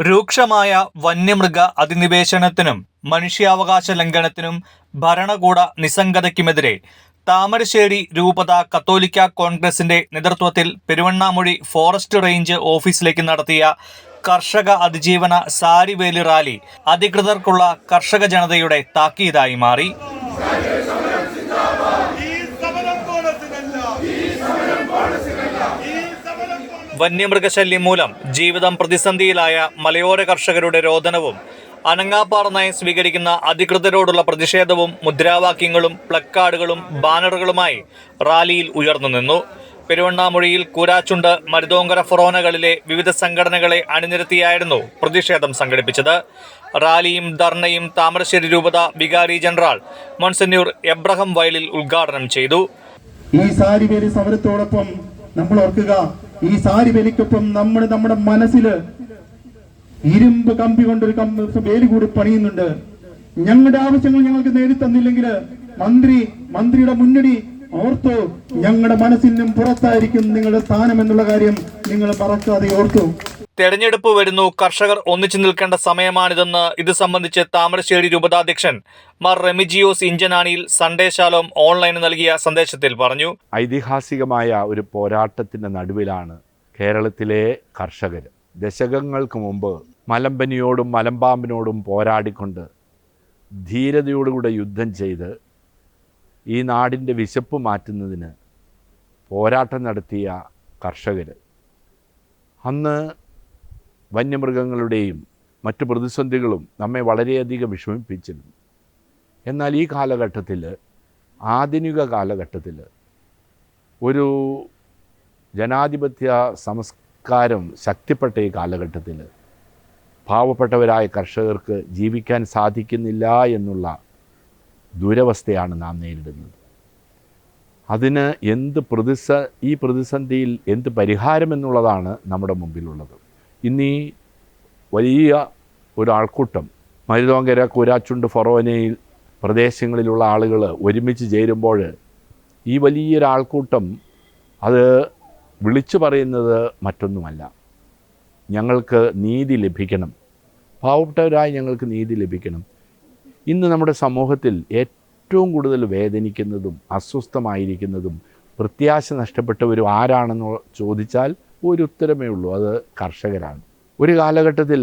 രൂക്ഷമായ വന്യമൃഗ അധിനിവേശനത്തിനും മനുഷ്യാവകാശ ലംഘനത്തിനും ഭരണകൂട നിസ്സംഗതയ്ക്കുമെതിരെ താമരശ്ശേരി രൂപത കത്തോലിക്ക കോൺഗ്രസിന്റെ നേതൃത്വത്തിൽ പെരുവണ്ണാമൊഴി ഫോറസ്റ്റ് റേഞ്ച് ഓഫീസിലേക്ക് നടത്തിയ കർഷക അതിജീവന സാരിവേലി റാലി അധികൃതർക്കുള്ള കർഷക ജനതയുടെ താക്കീതായി മാറി ഈ സമരം ബോണസിനല്ല ഈ സമരം ബോണസിനല്ല വന്യമൃഗശല്യം മൂലം ജീവിതം പ്രതിസന്ധിയിലായ മലയോര കർഷകരുടെ രോദനവും അനങ്ങാപ്പാറ നയം സ്വീകരിക്കുന്ന അധികൃതരോടുള്ള പ്രതിഷേധവും മുദ്രാവാക്യങ്ങളും പ്ലക്കാർഡുകളും ബാനറുകളുമായി റാലിയിൽ ഉയർന്നു നിന്നു. പെരുവണ്ണാമൊഴിയിൽ കൂരാച്ചുണ്ട് മരുതോങ്കര ഫൊറോനകളിലെ വിവിധ സംഘടനകളെ അണിനിരത്തിയായിരുന്നു പ്രതിഷേധം സംഘടിപ്പിച്ചത്. റാലിയും ധർണയും താമരശ്ശേരി രൂപത വികാരി ജനറൽ മൺസന്യൂർ എബ്രഹാം വയലിൽ ഉദ്ഘാടനം ചെയ്തു. ഈ സമരത്തോടൊപ്പം നമ്മൾ ഓർക്കുക ഈ സാരി വലിക്കൊപ്പം നമ്മൾ നമ്മുടെ മനസ്സിൽ ഇരുമ്പ് കമ്പി കൊണ്ടൊരു കമ്പി വേലി കൂടി പണിയുന്നുണ്ട്. ഞങ്ങളുടെ ആവശ്യങ്ങൾ ഞങ്ങൾക്ക് നേടി തന്നില്ലെങ്കിൽ മന്ത്രി മന്ത്രിയുടെ മുന്നണി ഓർത്തു ഞങ്ങളുടെ മനസ്സിനും പുറത്തായിരിക്കും നിങ്ങളുടെ സ്ഥാനം എന്നുള്ള കാര്യം നിങ്ങൾ മറക്കാതെ ഓർത്തു. തെരഞ്ഞെടുപ്പ് വരുന്നു. കർഷകർ ഒന്നിച്ചു നിൽക്കേണ്ട സമയമാണിതെന്ന് ഇത് സംബന്ധിച്ച് താമരശ്ശേരി രൂപതാധ്യക്ഷൻ മാർ റെമിജിയോസ് ഇഞ്ചനാണിയിൽ സൺഡേ ശാലോം ഓൺലൈന് നൽകിയ സന്ദേശത്തിൽ പറഞ്ഞു. ഐതിഹാസികമായ ഒരു പോരാട്ടത്തിന്റെ നടുവിലാണ് കേരളത്തിലെ കർഷകർ ദശകങ്ങൾക്ക് മുമ്പ് മലമ്പനിയോടും മലമ്പാമ്പിനോടും പോരാടിക്കൊണ്ട് ധീരതയോടുകൂടെ യുദ്ധം ചെയ്ത് ഈ നാടിന്റെ വിശപ്പ് മാറ്റുന്നതിന് പോരാട്ടം നടത്തിയ കർഷകർ. അന്ന് വന്യമൃഗങ്ങളുടെയും മറ്റു പ്രതിസന്ധികളും നമ്മെ വളരെയധികം വിഷമിപ്പിച്ചിരുന്നു. എന്നാൽ ഈ കാലഘട്ടത്തിൽ ആധുനിക കാലഘട്ടത്തിൽ ഒരു ജനാധിപത്യ സംസ്കാരം ശക്തിപ്പെട്ട ഈ കാലഘട്ടത്തിൽ പാവപ്പെട്ടവരായ കർഷകർക്ക് ജീവിക്കാൻ സാധിക്കുന്നില്ല എന്നുള്ള ദുരവസ്ഥയാണ് നാം നേരിടുന്നത്. അതിന് എന്ത് പ്രതിസ ഈ പ്രതിസന്ധിയിൽ എന്ത് പരിഹാരം എന്നുള്ളതാണ് നമ്മുടെ മുമ്പിലുള്ളത്. ഇന്നീ വലിയ ഒരാൾക്കൂട്ടം മരുതോങ്കര കൂരാച്ചുണ്ട് ഫൊറോനയിൽ പ്രദേശങ്ങളിലുള്ള ആളുകൾ ഒരുമിച്ച് ചേരുമ്പോൾ ഈ വലിയൊരാൾക്കൂട്ടം അത് വിളിച്ചു പറയുന്നത് മറ്റൊന്നുമല്ല. ഞങ്ങൾക്ക് നീതി ലഭിക്കണം. പാവപ്പെട്ടവരായി ഞങ്ങൾക്ക് നീതി ലഭിക്കണം. ഇന്ന് നമ്മുടെ സമൂഹത്തിൽ ഏറ്റവും കൂടുതൽ വേദനിക്കുന്നതും അസ്വസ്ഥമായിരിക്കുന്നതും പ്രത്യാശ നഷ്ടപ്പെട്ടവരും ആരാണെന്ന് ചോദിച്ചാൽ ഒരു ഉത്തരമേ ഉള്ളൂ അത് കർഷകരാണ്. ഒരു കാലഘട്ടത്തിൽ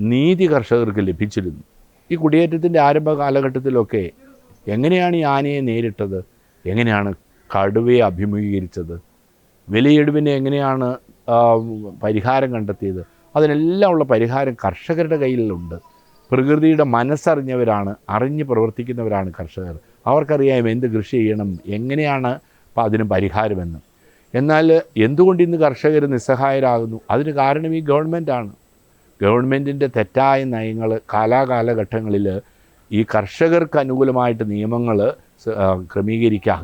നീതി കർഷകർക്ക് ലഭിച്ചിരുന്നു. ഈ കുടിയേറ്റത്തിന്റെ ആരംഭ കാലഘട്ടത്തിലൊക്കെ എങ്ങനെയാണ് ഈ ആനയെ നേരിട്ടത്? എങ്ങനെയാണ് കടുവയെ അഭിമുഖീകരിച്ചത്? വിലയിടിവിനെ എങ്ങനെയാണ് പരിഹാരം കണ്ടെത്തിയത്? അതിനെല്ലാം ഉള്ള പരിഹാരം കർഷകരുടെ കയ്യിലുണ്ട്. പ്രകൃതിയുടെ മനസ്സറിഞ്ഞവരാണ് അറിഞ്ഞ് പ്രവർത്തിക്കുന്നവരാണ് കർഷകർ. അവർക്കറിയാം എന്ത് കൃഷി ചെയ്യണം എങ്ങനെയാണ് അതിന് പരിഹാരമെന്ന്. എന്നാൽ എന്തുകൊണ്ട് ഇന്ന് കർഷകർ നിസ്സഹായരാകുന്നു? അതിന് കാരണം ഈ ഗവൺമെന്റാണ് ഗവൺമെന്റിന്റെ തെറ്റായ നയങ്ങൾ കാലാകാലഘട്ടങ്ങളിൽ ഈ കർഷകർക്ക് അനുകൂലമായിട്ട് നിയമങ്ങൾ ക്രമീകരിക്കാം.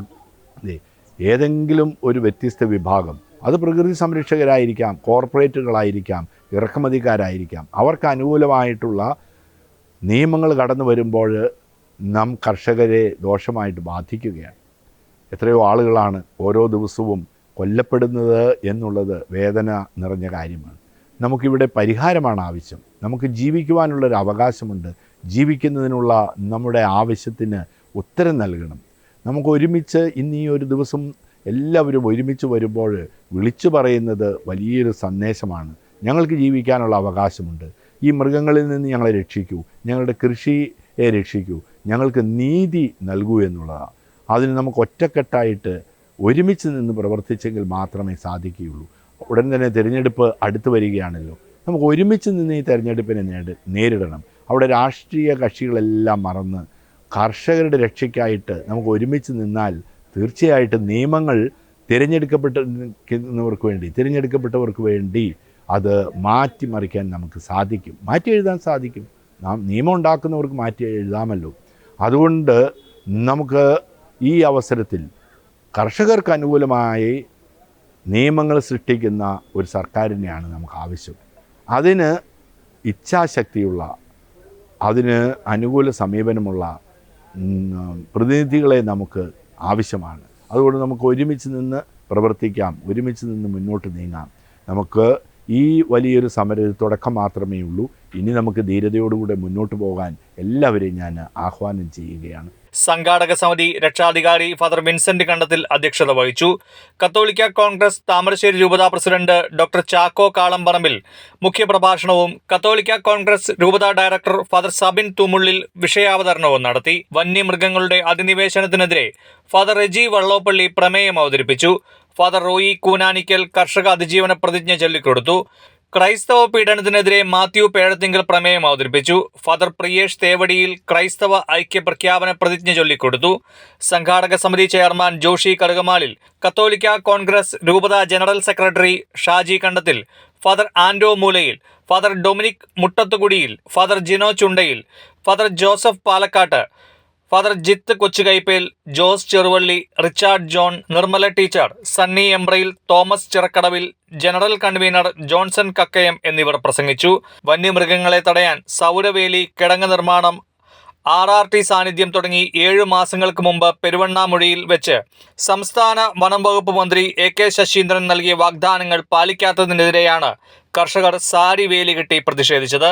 ഏതെങ്കിലും ഒരു വ്യത്യസ്ത വിഭാഗം അത് പ്രകൃതി സംരക്ഷകരായിരിക്കാം കോർപ്പറേറ്റുകളായിരിക്കാം ഇറക്കുമതിക്കാരായിരിക്കാം അവർക്ക് അനുകൂലമായിട്ടുള്ള നിയമങ്ങൾ കടന്നു വരുമ്പോൾ നാം കർഷകരെ ദോഷമായിട്ട് ബാധിക്കുകയാണ്. എത്രയോ ആളുകളാണ് ഓരോ ദിവസവും കൊല്ലപ്പെടുന്നത് എന്നുള്ളത് വേദന നിറഞ്ഞ കാര്യമാണ്. നമുക്കിവിടെ പരിഹാരമാണ് ആവശ്യം. നമുക്ക് ജീവിക്കുവാനുള്ളൊരു അവകാശമുണ്ട്. ജീവിക്കുന്നതിനുള്ള നമ്മുടെ ആവശ്യത്തിന് ഉത്തരം നൽകണം. നമുക്ക് ഒരുമിച്ച് ഇന്ന് ഈ ഒരു ദിവസം എല്ലാവരും ഒരുമിച്ച് വരുമ്പോൾ വിളിച്ചു പറയുന്നത് വലിയൊരു സന്ദേശമാണ്. ഞങ്ങൾക്ക് ജീവിക്കാനുള്ള അവകാശമുണ്ട്. ഈ മൃഗങ്ങളിൽ നിന്ന് ഞങ്ങളെ രക്ഷിക്കൂ. ഞങ്ങളുടെ കൃഷിയെ രക്ഷിക്കൂ. ഞങ്ങൾക്ക് നീതി നൽകൂ എന്നുള്ളതാണ്. അതിന് നമുക്ക് ഒറ്റക്കെട്ടായിട്ട് ഒരുമിച്ച് നിന്ന് പ്രവർത്തിച്ചെങ്കിൽ മാത്രമേ സാധിക്കുകയുള്ളൂ. ഉടൻ തന്നെ തിരഞ്ഞെടുപ്പ് അടുത്ത് വരികയാണല്ലോ. നമുക്ക് ഒരുമിച്ച് നിന്ന് ഈ തെരഞ്ഞെടുപ്പിനെ നേട് നേരിടണം. അവിടെ രാഷ്ട്രീയ കക്ഷികളെല്ലാം മറന്ന് കർഷകരുടെ രക്ഷയ്ക്കായിട്ട് നമുക്ക് ഒരുമിച്ച് നിന്നാൽ തീർച്ചയായിട്ടും നിയമങ്ങൾ തിരഞ്ഞെടുക്കപ്പെട്ടവർക്ക് വേണ്ടി തിരഞ്ഞെടുക്കപ്പെട്ടവർക്ക് വേണ്ടി അത് മാറ്റിമറിക്കാൻ നമുക്ക് സാധിക്കും. മാറ്റി എഴുതാൻ സാധിക്കും. നാം നിയമം ഉണ്ടാക്കുന്നവർക്ക് മാറ്റി എഴുതാമല്ലോ. അതുകൊണ്ട് നമുക്ക് ഈ അവസരത്തിൽ കർഷകർക്ക് അനുകൂലമായി നിയമങ്ങൾ സൃഷ്ടിക്കുന്ന ഒരു സർക്കാരിനെയാണ് നമുക്ക് ആവശ്യം. അതിന് ഇച്ഛാശക്തിയുള്ള അതിന് അനുകൂല സമീപനമുള്ള പ്രതിനിധികളെ നമുക്ക് ആവശ്യമാണ്. അതുകൊണ്ട് നമുക്ക് ഒരുമിച്ച് നിന്ന് പ്രവർത്തിക്കാം ഒരുമിച്ച് നിന്ന് മുന്നോട്ട് നീങ്ങാം. നമുക്ക് ഈ വലിയൊരു സമര തുടക്കം മാത്രമേ ഉള്ളൂ ഇനി നമുക്ക് ധീരതയോടുകൂടെ മുന്നോട്ട് പോകാൻ എല്ലാവരെയും ഞാൻ ആഹ്വാനം ചെയ്യുകയാണ്. സംഘാടക സമിതി രക്ഷാധികാരി ഫാദർ വിൻസെന്റ് കണ്ടത്തിൽ അധ്യക്ഷത വഹിച്ചു. കത്തോലിക്ക കോൺഗ്രസ് താമരശ്ശേരി രൂപതാ പ്രസിഡന്റ് ഡോക്ടർ ചാക്കോ കാളംപറമ്പിൽ മുഖ്യപ്രഭാഷണവും കത്തോലിക്ക കോൺഗ്രസ് രൂപതാ ഡയറക്ടർ ഫാദർ സബിൻ തുമുള്ളിൽ വിഷയാവതരണവും നടത്തി. വന്യമൃഗങ്ങളുടെ അധിനിവേശനത്തിനെതിരെ ഫാദർ റെജി വള്ളോപ്പള്ളി പ്രമേയം അവതരിപ്പിച്ചു. ഫാദർ റോയി കൂനാനിക്കൽ കർഷക അതിജീവന പ്രതിജ്ഞ ചൊല്ലിക്കൊടുത്തു. ക്രൈസ്തവ പീഡനത്തിനെതിരെ മാത്യു പേഴത്തിങ്കൽ പ്രമേയം അവതരിപ്പിച്ചു. ഫാദർ പ്രിയേഷ് തേവടിയിൽ ക്രൈസ്തവ ഐക്യ പ്രഖ്യാപന പ്രതിജ്ഞ ചൊല്ലിക്കൊടുത്തു. സംഘാടക സമിതി chairman Joshi Karukamalil Catholic Congress രൂപത general secretary Shaji Kandathil Father Ando Moolayil Father Dominic Muttathukudiyil Father Gino Chundayil Father Joseph Palakkatt Father Jith Kochukaippel Jose Cheruvally Richard John Nirmala teacher Sunny Embrayil Thomas Chirakkadavil general convener Johnson Kakkayam എന്നിവർ പ്രസംഗിച്ചു. വന്യമൃഗങ്ങളെ തടയാൻ സൗരവേലി കിടങ്ങ് നിർമ്മാണം R R T സാന്നിധ്യം തുടങ്ങി ഏഴ് മാസങ്ങൾക്ക് മുമ്പ് പെരുവണ്ണാമുഴിയിൽ വെച്ച് സംസ്ഥാന വനം വകുപ്പ് മന്ത്രി എ കെ ശശീന്ദ്രൻ നൽകിയ വാഗ്ദാനങ്ങൾ പാലിക്കാത്തതിനെതിരെയാണ് കർഷകർ സാരി വേലി കെട്ടി പ്രതിഷേധിച്ചത്.